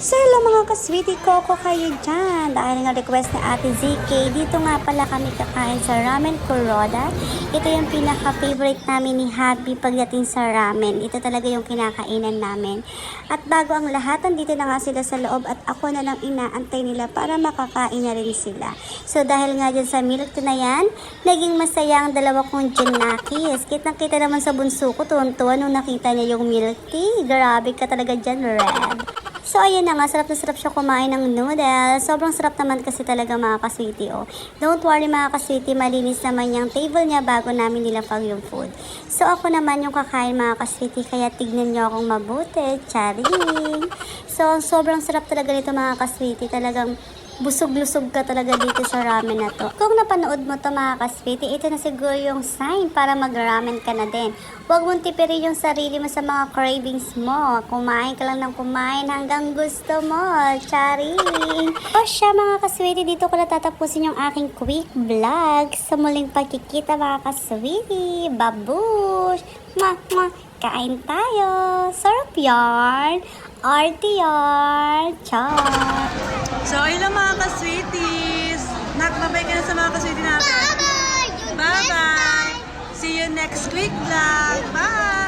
So hello mga kasweetie Coco kayo dyan. Dahil nga request ni Ate ZK, dito nga pala kami kakain sa Ramen Kuroda. Ito yung pinaka-favorite namin ni Happy pagdating sa ramen. Ito talaga yung kinakainan namin. At bago ang lahat, dito na nga sila sa loob at ako na lang inaantay nila para makakain na rin sila. So dahil nga dyan sa milk na yan, naging masaya ang dalawa kong Junakis. Kitang-kita naman sa bunso ko, tuwan-tuwa nung nakita niya yung milk tea. Grabe ka talaga dyan, Red. So, ayan na nga, sarap na sarap siya kumain ng noodles. Sobrang sarap naman kasi talaga mga kasweetie, oh. Don't worry mga kasweetie, malinis naman yung table niya bago namin nilapag yung food. So, ako naman yung kakain mga kasweetie, kaya tignan niyo akong mabuti. Charing! So, sobrang sarap talaga nito mga kasweetie. Talagang busog-lusog ka talaga dito sa ramen na to. Kung napanood mo to mga kasweetie, ito na siguro yung sign para mag-ramen ka na din. Huwag mong tipirin yung sarili mo sa mga cravings mo. Kumain ka lang ng kumain hanggang gusto mo. Charing! O siya mga kasweetie, dito ko natatapusin yung aking quick vlog. Sa muling pagkikita mga kasweetie. Babush! Mwah, mwah! Kain tayo! Sarap yarn! Arty yarn! Char! So, ayun lang mga ka-sweeties. Nak, babay ka na sa mga ka-sweetie natin. Bye-bye! See you next week vlog. Bye!